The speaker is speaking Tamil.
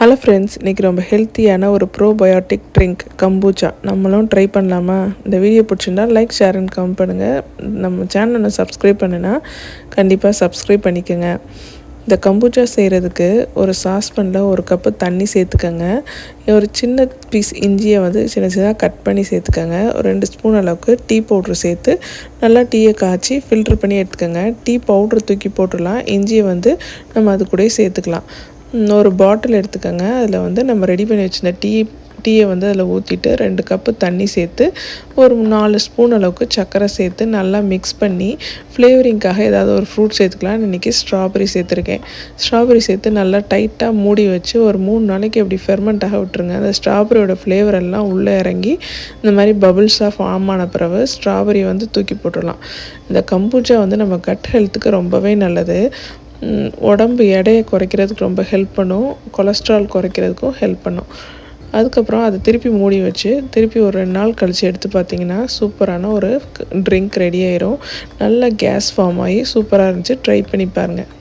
ஹலோ ஃப்ரெண்ட்ஸ் இன்றைக்கி ரொம்ப ஹெல்த்தியான ஒரு ப்ரோபயோட்டிக் ட்ரிங்க் கம்பூச்சா நம்மளும் ட்ரை பண்ணலாமா? இந்த வீடியோ பிடிச்சிருந்தா லைக் ஷேர் அண்ட் கம் பண்ணுங்கள் நம்ம சேனலை சப்ஸ்கிரைப் பண்ணுனா கண்டிப்பாக சப்ஸ்கிரைப் பண்ணிக்கோங்க. இந்த கம்பூச்சா செய்கிறதுக்கு ஒரு சாஸ்பனில் ஒரு கப்பு தண்ணி சேர்த்துக்கோங்க. ஒரு சின்ன பீஸ் இஞ்சியை வந்து சின்ன சின்னதாக கட் பண்ணி சேர்த்துக்கோங்க. ஒரு ரெண்டு ஸ்பூன் அளவுக்கு டீ பவுட்ரு சேர்த்து நல்லா டீயை காய்ச்சி ஃபில்ட்ரு பண்ணி எடுத்துக்கோங்க. டீ பவுட்ரு தூக்கி போட்டுடலாம். இஞ்சியை வந்து நம்ம அது கூட சேர்த்துக்கலாம். ஒரு பாட்டில் எடுத்துக்கோங்க. அதில் வந்து நம்ம ரெடி பண்ணி வச்சுருந்த டீ டீயை வந்து அதில் ஊற்றிட்டு ரெண்டு கப்பு தண்ணி சேர்த்து ஒரு நாலு ஸ்பூன் அளவுக்கு சர்க்கரை சேர்த்து நல்லா மிக்ஸ் பண்ணி ஃப்ளேவரிங்காக ஏதாவது ஒரு ஃப்ரூட் சேர்த்துக்கலாம் இன்றைக்கி ஸ்ட்ராபெரி சேர்த்துருக்கேன். ஸ்ட்ராபெரி சேர்த்து நல்லா டைட்டாக மூடி வச்சு ஒரு மூணு நாளைக்கு அப்படி ஃபெர்மெண்ட்டாக விட்டுருங்க. அந்த ஸ்ட்ராபெரியோட ஃப்ளேவர் எல்லாம் உள்ளே இறங்கி இந்த மாதிரி பபுள்ஸாக ஃபார்ம் ஆன பிறகு ஸ்ட்ராபெரி வந்து தூக்கி போட்டுடலாம். இந்த கம்பூச்சா வந்து நம்ம கட் ஹெல்த்துக்கு ரொம்பவே நல்லது. உடம்பு எடையை குறைக்கிறதுக்கு ரொம்ப ஹெல்ப் பண்ணும். கொலஸ்ட்ரால் குறைக்கிறதுக்கும் ஹெல்ப் பண்ணும். அதுக்கப்புறம் அதை திருப்பி மூடி வச்சு திருப்பி ஒரு ரெண்டு நாள் கழித்து எடுத்து பார்த்தீங்கன்னா சூப்பரான ஒரு ட்ரிங்க் ரெடி ஆயிரும். நல்ல கேஸ் ஃபார்ம் ஆகி சூப்பராக இருந்துச்சு. ட்ரை பண்ணி பாருங்கள்